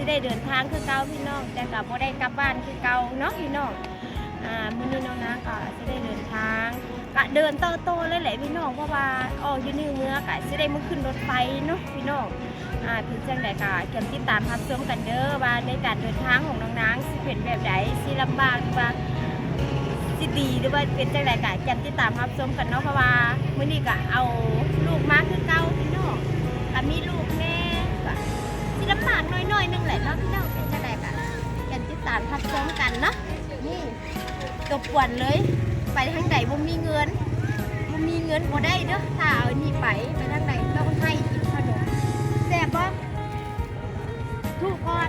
ิได้เดินทางคือเก่าพี่น้อง แต่ก็บ่ได้กลับบ้านคือเก่าเนาะพี่น้องอ่ามื้อนี้น้องนาก็สิได้เดินทางก็เดินต่อโตเลยแหละพี่น้องเพราะว่าออกอยู่ในเมือก็สิได้มาขึ้นรถไฟเนาะพี่น้องอ่าถึงจังใดก็เก็บติดตามรับชมกันเด้อว่าในการเดินทางของน้องนางสิเป็นแบบใดสิลำบากหรือว่าสิดีหรือว่าเป็นจังไดกะแกมติดตามรับชมกันเนาะเพราะว่ามื้อนี้ก็เอาลูกมาคือเก่าพี่น้องก็มีลูก น้อยๆนึงแหละเนาะพี่น้องเป็นจะไดกะแกมติดตามทับชมกันเนาะนี่ตบปวนเลย ไปทางไหนบ่มีเงินบ่มีเงินบ่ได้เด้อถ้าเอานี่ไปไปทางไหนต้องให้กินขนมแซ่บบ่ถูกก่อน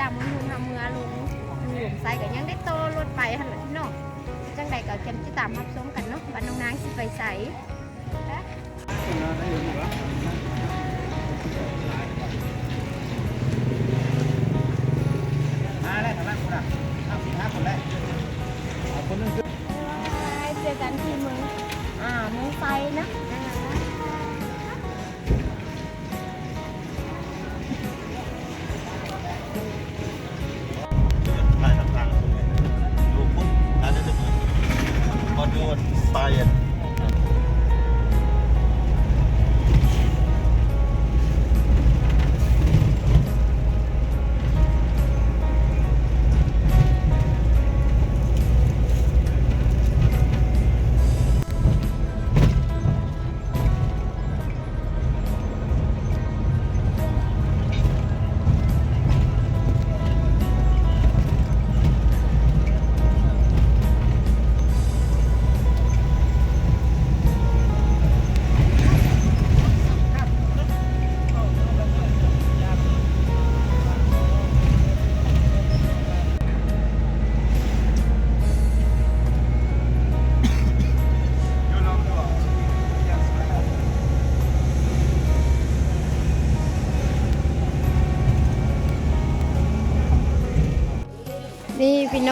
จำมันลุงทำเมือลุงลุงหลวงไซกับยังได้โตรถไปหันหลังพี่น้องจังใดก็เข็มที่ตามรับชมกันเนาะวันน้องนางสิไปใส่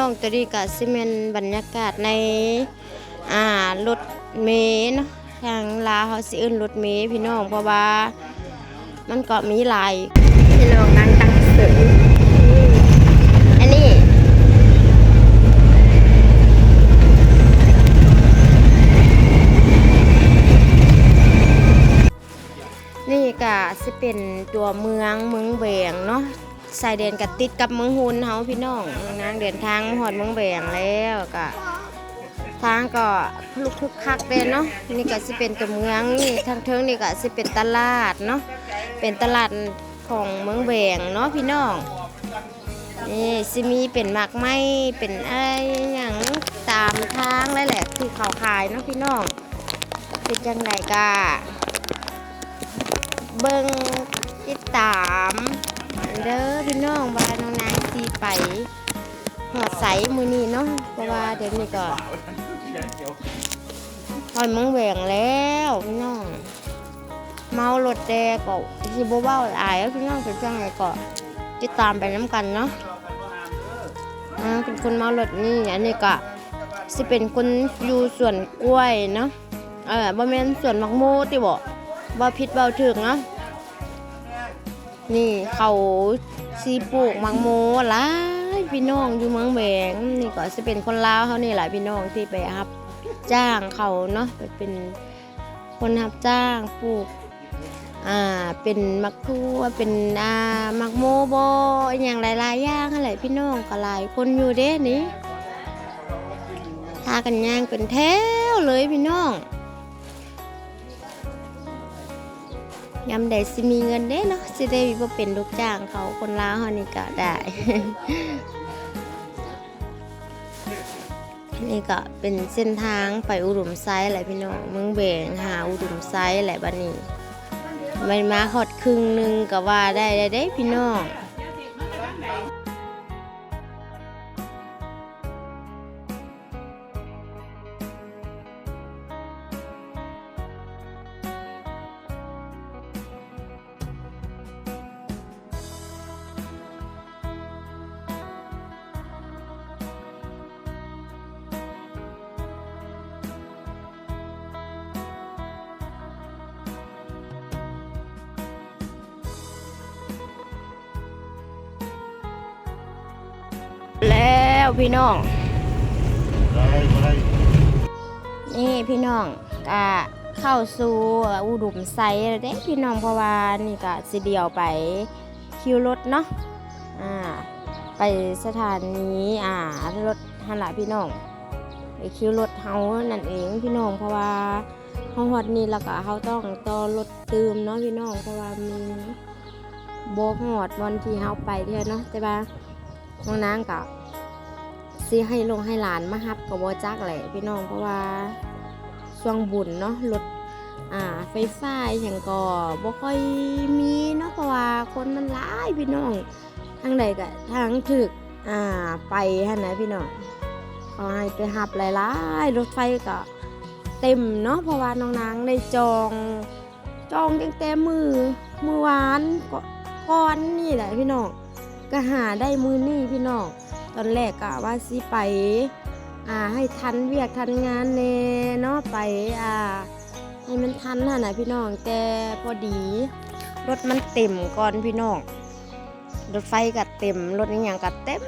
องตัวนี้ก็สิเมนบรรยากาศในอ่ารถเมล์เนาะทางลาวเขาสิเอิ้นรถเมล์พี่น้องเพราะว่ามันก็มีหลายพี่น้องนั่งตั้งสืออันนี้นี่ก็สิเป็นตัวเมืองเมืองแหวงเนาะ สายเดินกับติดกับเมืองหุนเฮาพี่น้องนางเดินทางหอดเมืองแบงแล้วก็ทางก็ลุกคึกคักเลยเนาะนี่ก็สิเป็นตัวเมืองนี่ทางเทิงนี่ก็สิเป็นตลาดเนาะเป็นตลาดของเมืองแบงเนาะพี่น้องนี่สิมีเป็นหมากไม้เป็นอะไรอย่างตามทางแล้วแหละที่เขาขายเนาะพี่น้องเป็นจังไดกะเบิ่งติดตาม เด้อพี่น้องว่าน้องนางสีไปหอดใสมือนี้เนาะเพราะว่าเดี๋ยวนี้ก็หอยมังแหวงแล้วพี่น้อง เมารถแดงก็สิบเบ้าหลายแล้วพี่น้องเป็นจังไงก็ติดตามไปน้ำกันเนาะอ่าเป็นคนเมารถนี่อันนี้ก็สิเป็นคนอยู่สวนกล้วยเนาะเออบ่แม่นสวนมักโมติบ่บ่ผิดบาถึงเนาะ นี่เขาซีปลูกมังโมหลายพี่น้องอยู่เมืองแหวงนี่ก็จะเป็นคนลาวเขานี่หละพี่น้องที่ไปรับจ้างเขาเนาะไปเป็นคนรับจ้างปลูกอ่าเป็นมักทั่วเป็นอ่ามักโมบออย่างหลายๆอย่างอะไรพี่น้องก็หลายคนอยู่เด้นี่ทากันย่างเป็นแถวเลยพี่น้อง ยามใดสิมีเงินเด้เนาะสิได้บ่เป็นลูกจ้างเขาคนลาวเฮานี่ก็ได้ นี่ก็เป็นเส้นทางไปอุดมไซด์แหละพี่น้องเมืองเบงหาอุดมไซด์แหละบัดนี้มันมาฮอดครึ่งหนึงก็ว่าได้ได้ได้พี่น้อง แล้วพี่น้องได้บ่ได้นี่พี่น้องก็เข้าสู่อุดมไซแล้วเด้พี่น้องเพราะว่านี่ก็สิเดียวไปคิวรถเนาะอ่าไปสถานีอ่ารถหันละพี่น้องไปคิวรถเฮานั่นเองพี่น้องเพราะว่าเฮาฮอดนี่แล้วก็เฮาต้องต่อรถเติมเนาะพี่น้องเพราะว่ามีโบ่ฮอดวันที่เฮาไปเท่าเนาะแต่ว่าน้องนางก็ สิให้ลงให้หลานมาฮับก็บ่จักแหละพี่น้องเพราะว่าช่วงบุญเนาะรถอ่าไฟฟ้าอย่างก็บ่ค่อยมีเนาะเพราะว่าคนมันหลายพี่น้องทางใดก็ทางถึกอ่าไปหั่นนะพี่น้องเขาให้ไปหับหลายๆรถไฟก็เต็มเนาะเพราะว่าน้องนางได้จองจองตั้งแต่มือมือวานก็ก่อนนี่แหละพี่น้องก็หาได้มือนี่พี่น้อง ตอนแรกก็ว่าสิไปอ่าให้ทันเวียกทันงานเน่เนาะไปอ่าให้มันทันน่ะนะพี่น้องแต่พอดีรถมันเต็มก่อนพี่น้องรถไฟก็เต็มรถอหย่างก็เต็ม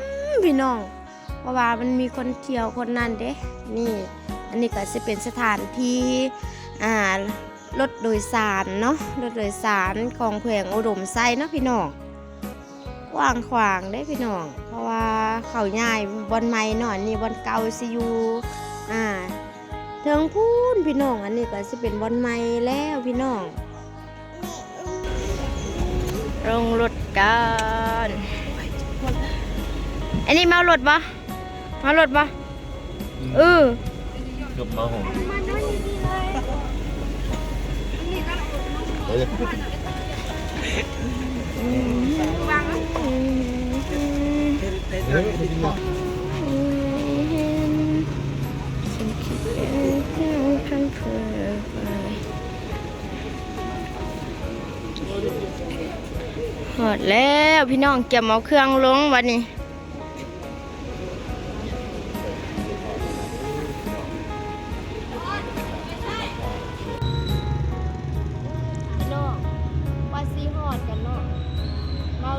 พี่น้อง เพราะว่ามันมีคนเที่ยวคนนั่นเด้นี่ อันนี้ก็จะเป็นสถานที่อ่ารถโดยสารเนาะรถโดยสารของแขวงอุดมไซเนาะพี่น้อง กว้างขวางได้พี่น้อง เพราะว่าเขาใหญ่บอนไม้หน่อยนี่บอนเก่าซิอยูอ่าเทิงพูนพี่น้องอันนี้ก็จะเป็นบอนไม้แล้วพี่น้องลงรถกันอันนี้เมารถปะเมารถปะเออเกือบมาหงเฮ้ยเฮ้ย หอดแล้วพี่น้องเก็บเอาเครื่องลงวันนี้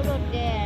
เมา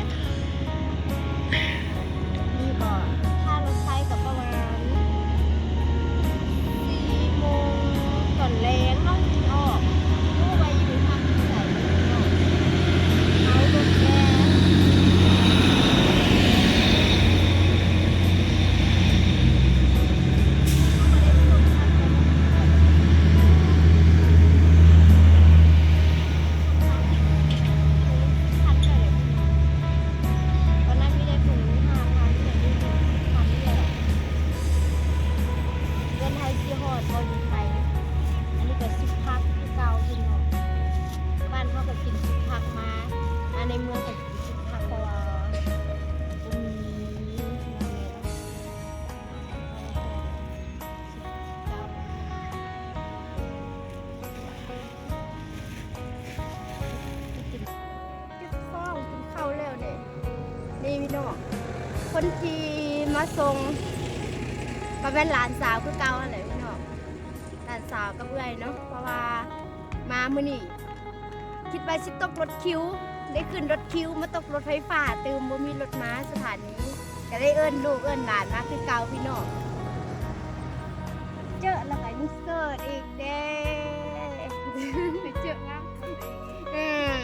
คนที่มาส่งก็เป็นหลานสาวคือเก่าอะไรพี่น้องหลานสาวกับเอื้อยเนาะเพราะว่ามามื้อนี้คิดว่าสิตกรถคิวได้ขึ้นรถคิวมาตกรถไฟฟ้าตื่มบ่มีรถม้าสถานีก็ได้เอิ้นลูกเอิ้นหลานมาคือเก่าพี่น้องเจอแล้วก็นี่เกิดอีกเด้ไปเจองับอืม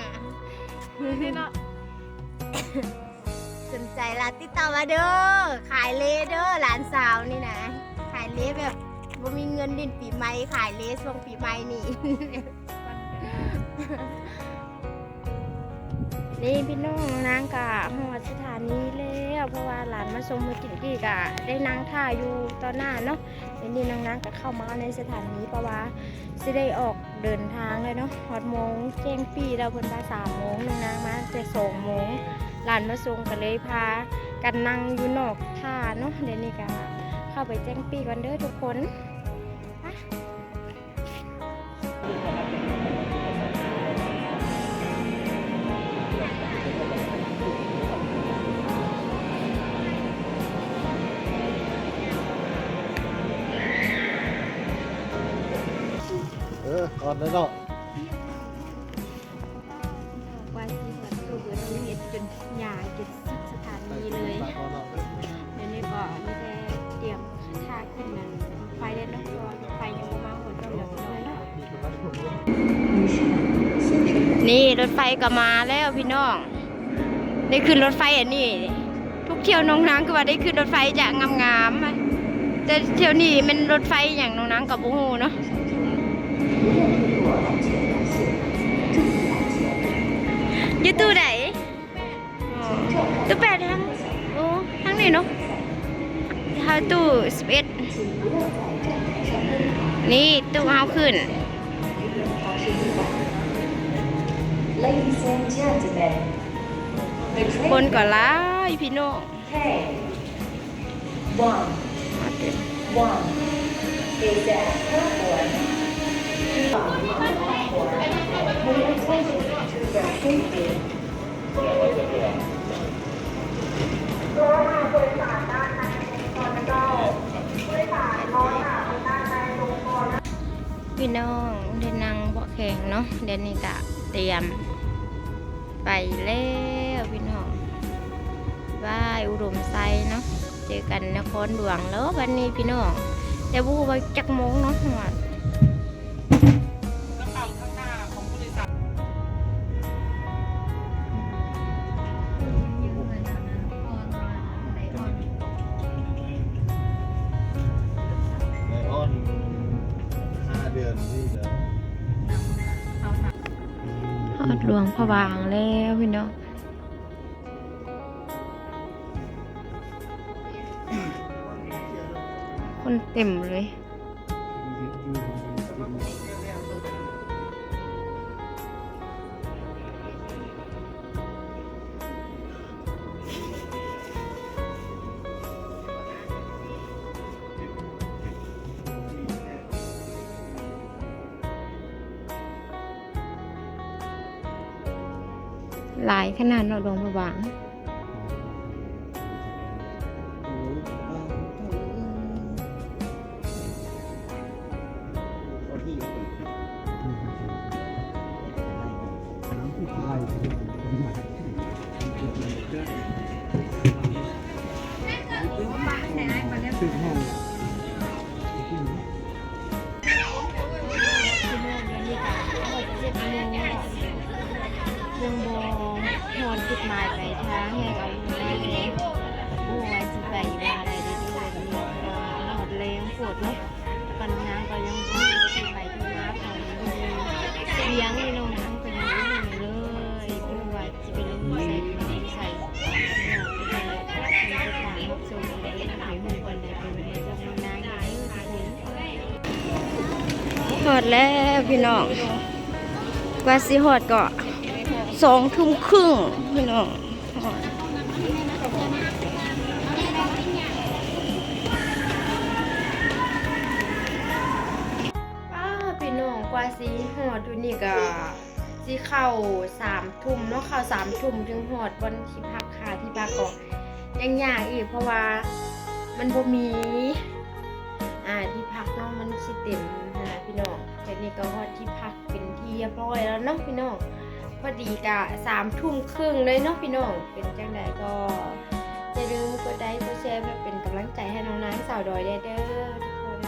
นี่เนาะ ใจร้านติดต่อมาเด้อขายเลเด้อหลานสาวนี่นะ ขายเลแบบบ่มีเงินดินปีใหม่ขายเลสช่วงปีใหม่นี่ นี่พี่น้องนางกะหอดสถานีแล้วเพราะว่าหลานมาส่งมือกินกี่กะได้นางท่าอยู่ตอนหน้าเนาะเดี๋ยวนี้นางนางก็เข้ามาในสถานีเพราะว่าสิได้ออกเดินทางเลยเนาะฮอดโมงแจ้งปีเราเพิ่นว่าสามโมงนางนางมาแต่สองโมง หลานมาส่งก็เลยพากันนั่งอยู่นอกท่าเนาะเดี๋ยวนี้ก็เข้าไปแจ้งปีกันเด้อทุกคนเออก่อนเลยเนาะ รถไฟก็มาแล้วพี่น้อง ได้ขึ้นรถไฟอันนี้ทุกเที่ยวน้องนางก็ว่าได้ขึ้นรถไฟจะงามๆอะแต่เที่ยวนี้มันรถไฟอย่างน้องนางกับบูฮูเนาะอยูตู้ไหนตู้แปดทั้งโอ้ทั้งนี้เนาะถ้าตู้สิบเอ็ดนี่ตู้เอาขึ้น Ladies and gentlemen, the คน train ก็ร้ายพี่น้อง K one มาเต็ม one is at platform. platform. Pay attention to their safety. พี่น้องเดินนั่งเบาะแข็งเนาะเดี๋ยวนี้ก็ เตรียม ไปแล้วพี่น้องว่ายอุดมไซเนาะเจอกันนครหลวงแล้ววันนี้พี่น้องแต่บูว่าจักโมงเนาะ ฮอดหลวงพระบางแล้วพี่น้องคนเต็มเลย หลายขนาดเนาะหลวงพระบาง หอดแล้วพี่น้องกว่าสิหอดก็สองทุ่มครึ่งพี่น้องป้าพี่น้องกว่าสีหอดดูนี่ก็สีเข้าสามทุ่มเนาะเข้าสามทุ่มถึงหอดวันที่พักค่ะที่พักก็ยังยากอีกเพราะว่ามันบ่มี อ่าที่พักเนาะมันสิเต็มนะพี่น้องแต่นี่ก็ฮอดที่พักเป็นที่เรียบร้อยแล้วเนาะพี่น้องพอดีกะสามทุ่มครึ่งเลยเนาะพี่น้องเป็นจังไดก็อย่าลืมกดไลค์กดแชร์เพื่อเป็นกำลังใจให้น้องนางสาวดอยได้เด้อทุกคน